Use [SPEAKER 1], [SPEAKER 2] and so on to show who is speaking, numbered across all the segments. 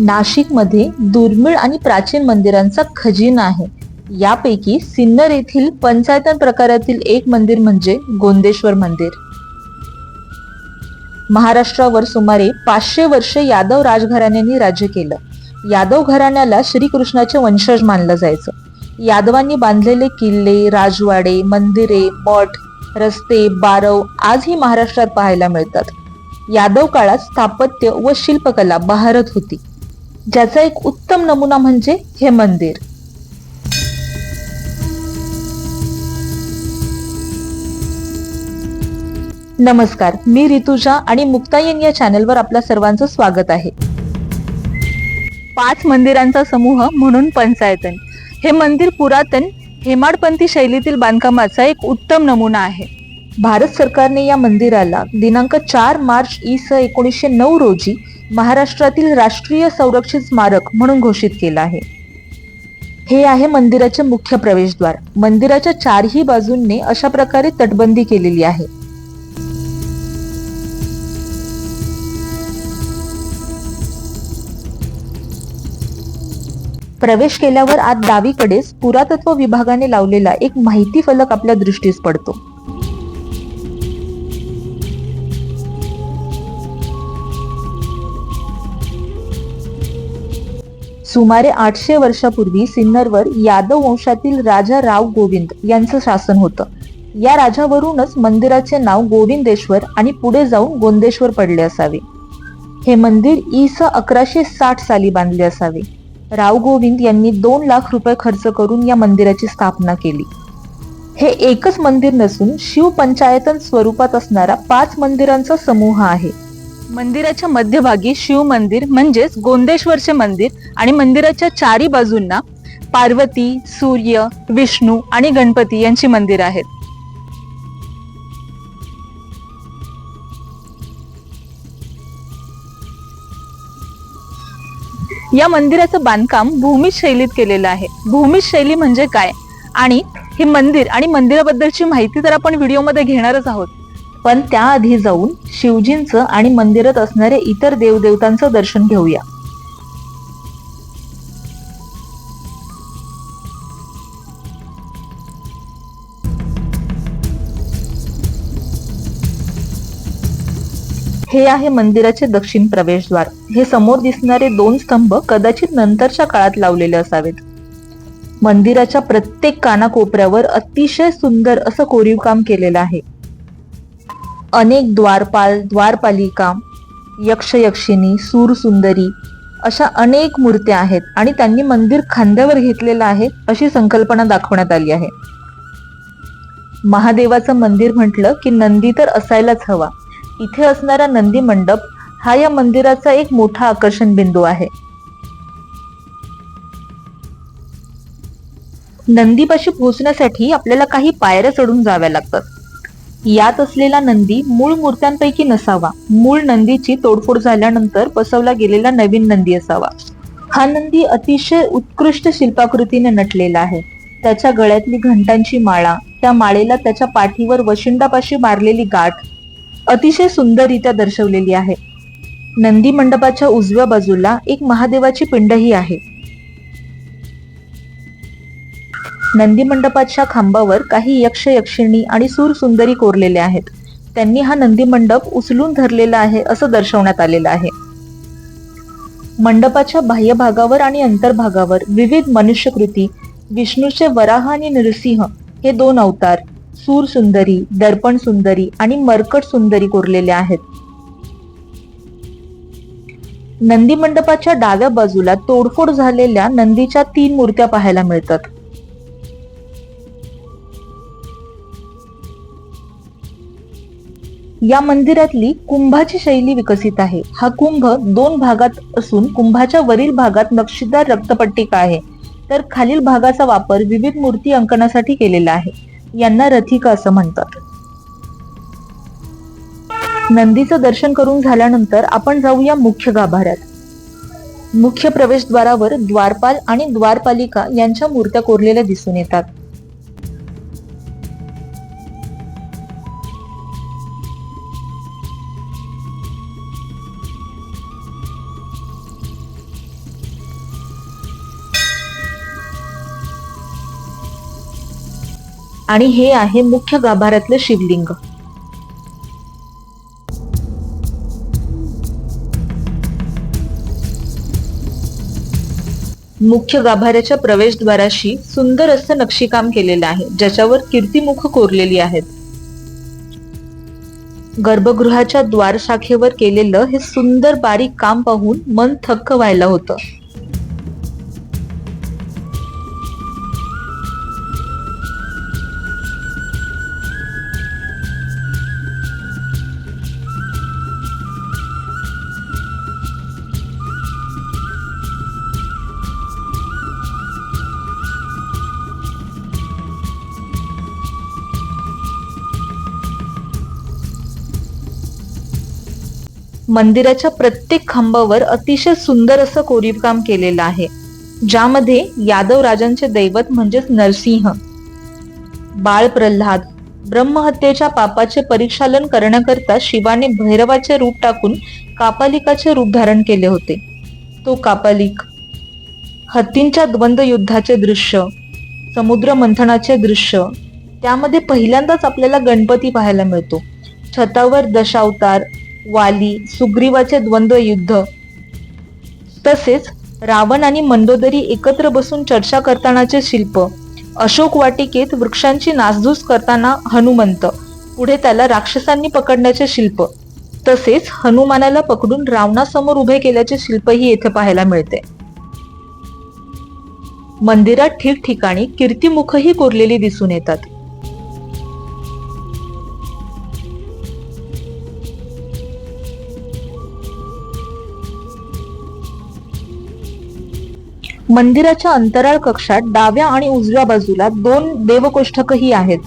[SPEAKER 1] नाशिकमध्ये दुर्मिळ आणि प्राचीन मंदिरांचा खजिना आहे. यापैकी सिन्नर येथील पंचायतन प्रकारातील एक मंदिर म्हणजे गोंदेश्वर मंदिर. महाराष्ट्रावर सुमारे पाचशे वर्ष यादव राजघराण्यांनी राज्य केलं. यादव घराण्याला श्रीकृष्णाचे वंशज मानलं जायचं. यादवांनी बांधलेले किल्ले राजवाडे मंदिरे मठ रस्ते बारव आजही महाराष्ट्रात पाहायला मिळतात. यादव काळात स्थापत्य व शिल्पकला बहारत होती. ज्याचा एक उत्तम नमुना म्हणजे हे मंदिर. नमस्कार मी ऋतुजा आणि मुक्तायन या चॅनलवर आपल्या सर्वांचं स्वागत आहे. पाच मंदिरांचा समूह म्हणून पंचायतन. हे मंदिर पुरातन हेमाडपंथी शैलीतील बांधकामाचा एक उत्तम नमुना आहे. भारत सरकारने या मंदिराला दिनांक चार मार्च इ स एकोणीसशे नऊ रोजी महाराष्ट्रातील राष्ट्रीय संरक्षित स्मारक म्हणून घोषित केलं आहे. हे आहे मंदिराचे मुख्य प्रवेशद्वार. मंदिराच्या चारही बाजूंनी अशा प्रकारे तटबंदी केलेली आहे. प्रवेश केल्यावर आत डावीकडेच पुरातत्व विभागाने लावलेला एक माहिती फलक आपल्या दृष्टीस पडतो. सुमारे आठशे वर्षापूर्वी सिन्नरवर यादव वंशातील राजा राव गोविंद यांचं शासन होतं. या राजावरूनच मंदिराचे नाव गोविंदेश्वर आणि पुढे जाऊन गोंदेश्वर पडले असावे. हे मंदिर इ स अकराशे साठ साली बांधले असावे. राव गोविंद यांनी दोन लाख रुपये खर्च करून या मंदिराची स्थापना केली. हे एकच मंदिर नसून शिव पंचायतन स्वरूपात असणारा पाच मंदिरांचा समूह आहे. मंदिराच्या मध्यभागी शिव मंदिर म्हणजेच गोंदेश्वरचे मंदिर आणि मंदिराच्या चारी बाजूंना पार्वती सूर्य विष्णू आणि गणपती यांची मंदिर आहेत. या मंदिराचं बांधकाम भूमी शैलीत केलेलं आहे. भूमी शैली म्हणजे काय? आणि हे मंदिर आणि मंदिराबद्दलची माहिती तर आपण व्हिडिओमध्ये घेणारच आहोत. पण त्याआधी जाऊन शिवजींचं आणि मंदिरात असणाऱ्या इतर देवदेवतांचं दर्शन घेऊया. हे आहे मंदिराचे दक्षिण प्रवेशद्वार. हे समोर दिसणारे दोन स्तंभ कदाचित नंतरच्या काळात लावलेले असावेत. मंदिराच्या प्रत्येक कानाकोपऱ्यावर अतिशय सुंदर असं कोरीव काम केलेलं आहे. अनेक द्वारपाल द्वारपालिका यक्षयक्षिणी सूरसुंदरी अशा अनेक मूर्त्या आहेत आणि त्यांनी मंदिर खांद्यावर घेतलेलं आहे अशी संकल्पना दाखवण्यात आली आहे. महादेवाचं मंदिर म्हटलं की नंदी तर असायलाच हवा. इथे असणारा नंदी मंडप हा या मंदिराचा एक मोठा आकर्षण बिंदू आहे. नंदीपाशी पोहोचण्यासाठी आपल्याला काही पायऱ्या चढून जाव्या लागतात. यात असलेला नंदी मूळ मूर्त्यांपैकी नसावा. मूळ नंदीची तोडफोड झाल्यानंतर बसवला गेलेला नवीन नंदी असावा. हा नंदी अतिशय उत्कृष्ट शिल्पाकृतीने नटलेला आहे. त्याच्या गळ्यातली घंटांची माळा त्या माळेला त्याच्या पाठीवर वशिंडापाशी मारलेली गाठ अतिशय सुंदररित्या दर्शवलेली आहे. नंदी मंडपाच्या उजव्या बाजूला एक महादेवाची पिंडही आहे. नंदी मंडपाच्या खांबावर काही यक्ष यक्षिणी आणि सूर सुंदरी कोरलेले आहेत. त्यांनी हा नंदी मंडप उचलून धरलेला आहे असं दर्शवण्यात आलेलं आहे. मंडपाच्या बाह्य भागावर आणि अंतर्भागावर विविध मनुष्यकृती विष्णूचे वराह आणि नृसिंह हे दोन अवतार सूर सुंदरी दर्पण सुंदरी आणि मरकट सुंदरी कोरलेले आहेत. नंदी मंडपाच्या डाव्या बाजूला तोडफोड झालेल्या नंदीच्या तीन मूर्त्या पाहायला मिळतात. या मंदिरातली कुंभाची शैली विकसित आहे. हा कुंभ दोन भागात असून कुंभाच्या वरील भागात नक्षीदार रक्तपट्टिका आहे. तर खालील भागाचा वापर विविध मूर्ती अंकनासाठी केलेला आहे. यांना रथिका असं म्हणतात. नंदीचं दर्शन करून झाल्यानंतर आपण जाऊया मुख्य गाभाऱ्यात. मुख्य प्रवेशद्वारावर द्वारपाल आणि द्वारपालिका यांच्या मूर्त्या कोरलेल्या दिसून येतात. आणि हे आहे मुख्य गाभाऱ्यातलं शिवलिंग. मुख्य गाभाऱ्याच्या प्रवेशद्वाराशी सुंदर असं नक्षीकाम केलेलं आहे ज्याच्यावर कीर्तिमुख कोरलेली आहेत. गर्भगृहाच्या द्वार शाखेवर केलेलं हे सुंदर बारीक काम पाहून मन थक्क व्हायला होतं. मंदिराच्या प्रत्येक खांबावर अतिशय सुंदर असं कोरीवकाम केलेलं आहे ज्यामध्ये यादव राजांचे दैवत म्हणजेच नरसिंह बाळ प्रल्हाद ब्रह्महत्येच्या पापाचे परिक्षालन करण्याकरता शिवाने भैरवाचे रूप टाकून कापालिकाचे रूप धारण केले होते. तो कापालिक हत्तींच्या द्वंद्व युद्धाचे दृश्य समुद्र मंथनाचे दृश्य त्यामध्ये पहिल्यांदाच आपल्याला गणपती पाहायला मिळतो. छतावर दशावतार वाली सुग्रीवाचे द्वंद्व युद्ध. तसेच रावण आणि मंदोदरी एकत्र बसून चर्चा करतानाचे शिल्प. अशोक वाटिकेत वृक्षांची नासधूस करताना हनुमंत. पुढे त्याला राक्षसांनी पकडण्याचे शिल्प. तसेच हनुमानाला पकडून रावणासमोर उभे केल्याचे शिल्पही येथे पाहायला मिळते. मंदिरात ठिकठिकाणी कीर्तिमुखही कोरलेली दिसून येतात. मंदिराच्या अंतराळ कक्षात डाव्या आणि उजव्या बाजूला दोन देवकोष्ठकही आहेत.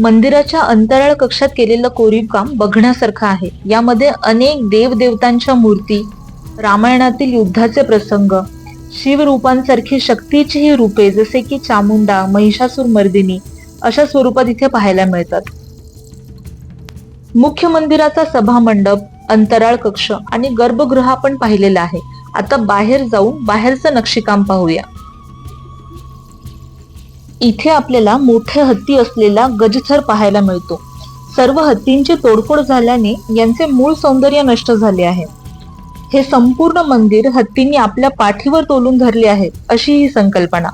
[SPEAKER 1] मंदिराच्या अंतराळ कक्षात केलेलं कोरीव काम बघण्यासारखं आहे. यामध्ये अनेक देवदेवतांच्या मूर्ती रामायणातील युद्धाचे प्रसंग शिवरूपांसारखी शक्तीचीही रूपे जसे की चामुंडा महिषासूर मर्दिनी अशा स्वरूपात इथे पाहायला मिळतात. मुख्य मंदिराचा सभामंडप अंतराळ कक्ष आणि गर्भगृह आपण पाहिलेला आहे. आता बाहेर जाऊन बाहेरचं नक्षीकाम पाहूया. इथे आपल्याला मोठे हत्ती असलेला गजथर पाहायला मिळतो. सर्व हत्तींची तोडफोड झाल्याने यांचे मूळ सौंदर्य नष्ट झाले आहे. हे संपूर्ण मंदिर हत्तींनी आपल्या पाठीवर तोलून धरले आहे अशी ही संकल्पना.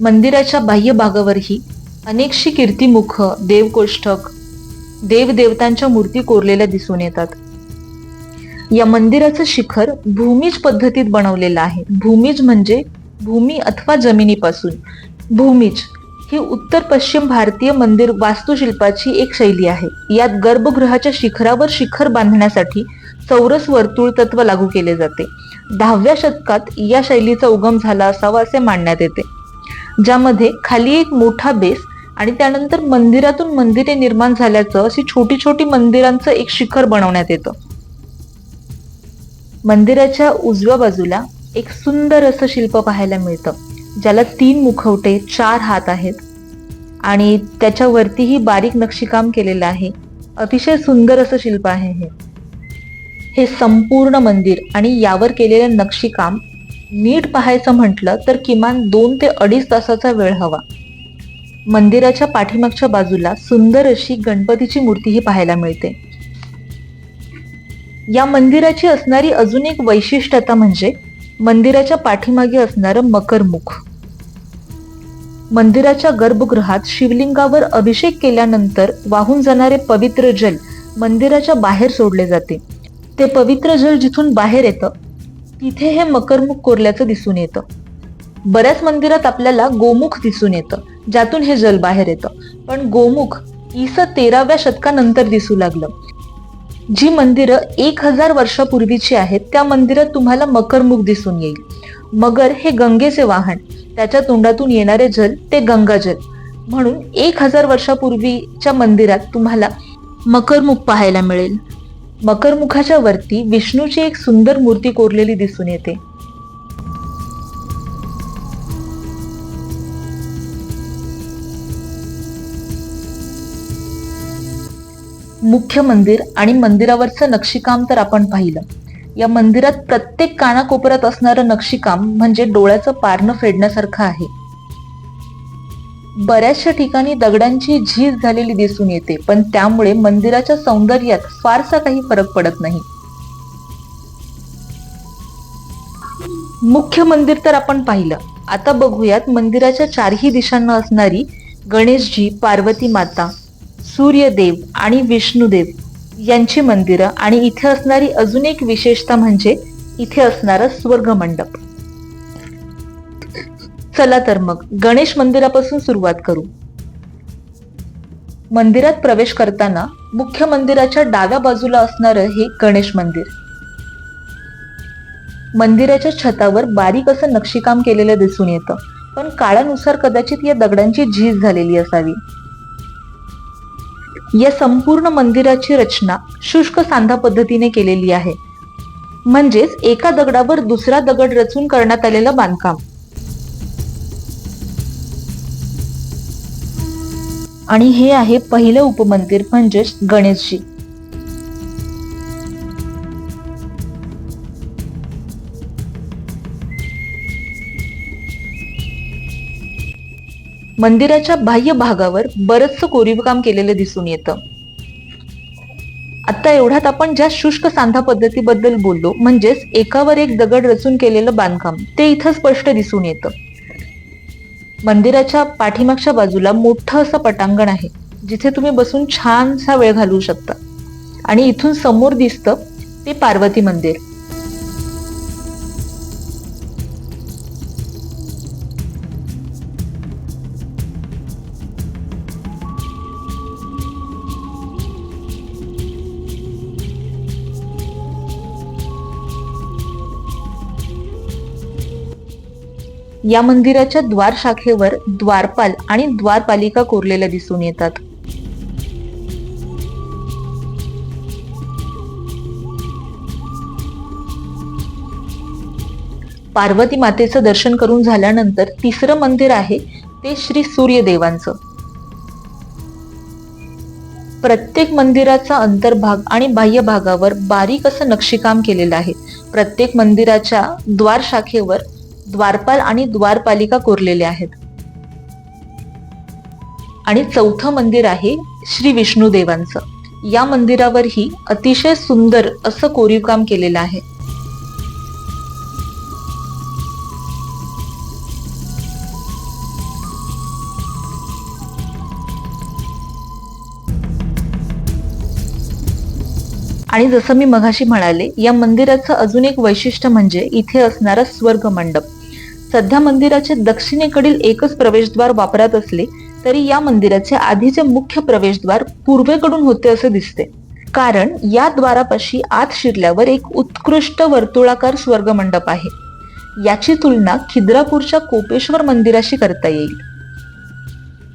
[SPEAKER 1] मंदिराच्या बाह्य भागावरही अनेकशी कीर्तिमुख देवकोष्ठक देवदेवतांच्या मूर्ती कोरलेल्या दिसून येतात. या मंदिराचं शिखर भूमिज पद्धतीत बनवलेलं आहे. भूमिज म्हणजे भूमी अथवा जमिनीपासून. भूमिज ही उत्तर पश्चिम भारतीय मंदिर वास्तुशिल्पाची एक शैली आहे. यात गर्भगृहाच्या शिखरावर शिखर बांधण्यासाठी चौरस वर्तुळ तत्व लागू केले जाते. दहाव्या शतकात या शैलीचा उगम झाला असावा असे मानण्यात येते. ज्यामध्ये खाली एक मोठा बेस आणि त्यानंतर मंदिरातून मंदिरे निर्माण झाल्याचं अशी छोटी छोटी मंदिरांचं एक शिखर बनवण्यात येतं. मंदिराच्या उजव्या बाजूला एक सुंदर असं शिल्प पाहायला मिळतं ज्याला तीन मुखवटे चार हात आहेत. आणि त्याच्यावरतीही बारीक नक्षीकाम केलेलं आहे. अतिशय सुंदर असं शिल्प आहे हे. हे संपूर्ण मंदिर आणि यावर केलेलं नक्षीकाम नीट पाहायचं म्हटलं तर किमान दोन ते अडीच तासाचा वेळ हवा. मंदिराच्या पाठीमागच्या बाजूला सुंदर अशी गणपतीची मूर्तीही पाहायला मिळते. या मंदिराची असणारी अजून एक वैशिष्ट्यता म्हणजे मंदिराच्या पाठीमागे असणारं मकरमुख मंदिराच्या गर्भगृहात शिवलिंगावर अभिषेक केल्यानंतर वाहून जाणारे पवित्र जल मंदिराच्या बाहेर सोडले जाते. ते पवित्र जल जिथून बाहेर येतं तिथे हे मकरमुख कोरल्याचं दिसून येतं. बऱ्याच मंदिरात आपल्याला गोमुख दिसून येतं ज्यातून हे जल बाहेर येतं. पण गोमुख इस तेराव्या शतकानंतर दिसू लागलं. जी मंदिरं एक हजार वर्षापूर्वीची आहेत त्या मंदिरात तुम्हाला मकरमुख दिसून येईल. मगर हे गंगेचे वाहन त्याच्या तोंडातून येणारे जल ते गंगाजल म्हणून एक हजार वर्षापूर्वीच्या मंदिरात तुम्हाला मकरमुख पाहायला मिळेल. मकरमुखाच्या वरती विष्णूची एक सुंदर मूर्ती कोरलेली दिसून येते. मुख्य मंदिर आणि मंदिरावरचं नक्षीकाम तर आपण पाहिलं. या मंदिरात प्रत्येक कानाकोपऱ्यात असणारं नक्षीकाम म्हणजे डोळ्याचं पारणं फेडण्यासारखं आहे. बऱ्याचशा ठिकाणी दगडांची झीज झालेली दिसून येते पण त्यामुळे मंदिराच्या सौंदर्यात फारसा काही फरक पडत नाही. मुख्य मंदिर तर आपण पाहिलं. आता बघूयात मंदिराच्या चारही दिशांना असणारी गणेशजी पार्वती माता सूर्यदेव आणि विष्णुदेव यांची मंदिरं आणि इथे असणारी अजून एक विशेषता म्हणजे इथे असणारा स्वर्ग मंडप चला तर मग गणेश मंदिरापासून सुरुवात करू. मंदिरात प्रवेश करताना मुख्य मंदिराच्या डाव्या बाजूला असणारं हे गणेश मंदिर. मंदिराच्या छतावर बारीक असं नक्षीकाम केलेलं दिसून येतं पण काळानुसार कदाचित या दगडांची झीज झालेली असावी. या संपूर्ण मंदिराची रचना शुष्क सांधा पद्धतीने केलेली आहे. म्हणजेच एका दगडावर दुसरा दगड रचून करण्यात आलेलं बांधकाम. आणि हे आहे पहिलं उपमंदिर म्हणजेच गणेशजी. मंदिराच्या बाह्य भागावर बरचसं कोरीवकाम केलेलं दिसून येतं. आता एवढ्यात आपण ज्या शुष्क सांधा पद्धतीबद्दल बोललो म्हणजेच एकावर एक दगड रचून केलेलं बांधकाम ते इथं स्पष्ट दिसून येतं. मंदिराच्या पाठीमागच्या बाजूला मोठं असं पटांगण आहे जिथे तुम्ही बसून छानसा वेळ घालवू शकता. आणि इथून समोर दिसतं ते पार्वती मंदिर. या मंदिराच्या द्वार शाखेवर द्वारपाल आणि द्वारपालिका कोरलेल्या दिसून येतात. पार्वती मातेचं दर्शन करून झाल्यानंतर तिसरं मंदिर आहे ते श्री सूर्यदेवांचं. प्रत्येक मंदिराचा अंतर्भाग आणि बाह्य भागावर बारीक असं नक्षीकाम केलेलं आहे. प्रत्येक मंदिराच्या द्वार शाखेवर द्वारपाल आणि द्वारपालिका कोरलेले आहेत. आणि चौथं मंदिर आहे श्री विष्णू देवांचं या मंदिरावरही अतिशय सुंदर असं कोरीव काम केलेलं आहे. आणि जसं मी मघाशी म्हणाले या मंदिराचं अजून एक वैशिष्ट्य म्हणजे इथे असणारा स्वर्ग मंडप सध्या मंदिराचे दक्षिणेकडील एकच प्रवेशद्वार वापरात असले तरी या मंदिराचे आधीचे मुख्य प्रवेशद्वार पूर्वेकडून होते असे दिसते. कारण या द्वारापाशी आत शिरल्यावर एक उत्कृष्ट वर्तुळाकार स्वर्ग मंडप आहे. याची तुलना खिद्रापूरच्या कोपेश्वर मंदिराशी करता येईल.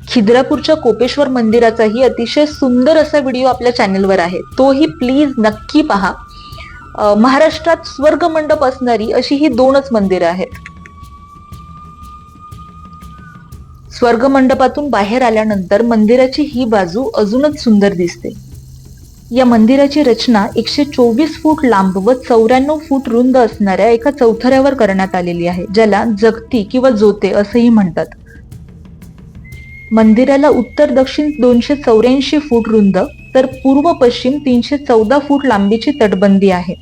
[SPEAKER 1] खिद्रापूरच्या कोपेश्वर मंदिराचाही अतिशय सुंदर असा व्हिडिओ आपल्या चॅनेलवर आहे. तोही प्लीज नक्की पहा. महाराष्ट्रात स्वर्ग मंडप असणारी अशी ही दोनच मंदिरं आहेत. स्वर्ग मंडपातून बाहेर आल्यानंतर मंदिराची ही बाजू अजूनच सुंदर दिसते. या मंदिराची रचना एकशे चोवीस फूट लांब व चौऱ्याण्णव फूट रुंद असणाऱ्या एका चौथऱ्यावर करण्यात आलेली आहे ज्याला जगती किंवा जोते असंही म्हणतात. मंदिराला उत्तर दक्षिण दोनशे चौऱ्याऐंशी फूट रुंद तर पूर्व पश्चिम तीनशे चौदा फूट लांबीची तटबंदी आहे.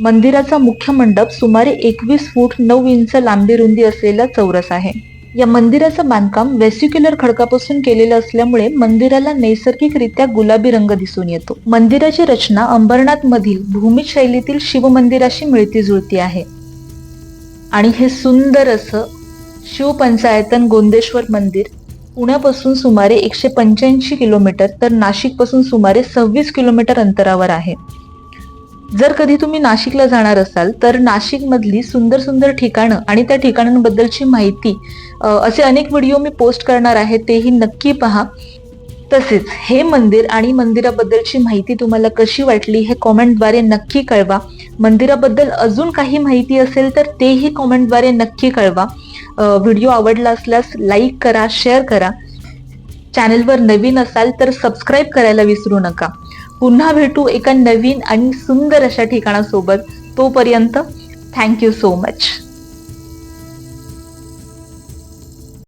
[SPEAKER 1] मंदिराचा मुख्य मंडप सुमारे एकवीस फूट नऊ इंच लांबी रुंदी असलेला चौरस आहे. या मंदिराचं बांधकाम वेसिक्युलर खडकापासून केलेलं असल्यामुळे मंदिराला नैसर्गिकरित्या गुलाबी रंग दिसून येतो. मंदिराची रचना अंबरनाथ मधील भूमी शैलीतील शिव मंदिराशी मिळती जुळती आहे. आणि हे सुंदर असं शिवपंचायतन गोंदेश्वर मंदिर पुण्यापासून सुमारे एकशे पंच्याऐंशी किलोमीटर तर नाशिकपासून सुमारे सव्वीस किलोमीटर अंतरावर आहे. जर कधी तुम्ही नाशिकला जाणार असाल तर नाशिकमधली सुंदर सुंदर ठिकाणं आणि त्या ठिकाणांबद्दलची माहिती असे अनेक व्हिडिओ मी पोस्ट करणार आहे तेही नक्की पहा. तसेच हे मंदिर आणि मंदिराबद्दलची माहिती तुम्हाला कशी वाटली हे कॉमेंटद्वारे नक्की कळवा. मंदिराबद्दल अजून काही माहिती असेल तर तेही कॉमेंटद्वारे नक्की कळवा. व्हिडिओ आवडला असल्यास लाईक करा शेअर करा. चॅनलवर नवीन असाल तर सबस्क्राईब करायला विसरू नका. पुन्हा भेटू एका नवीन आणि सुंदर अशा ठिकाणासोबत. तोपर्यंत थँक्यू सो मच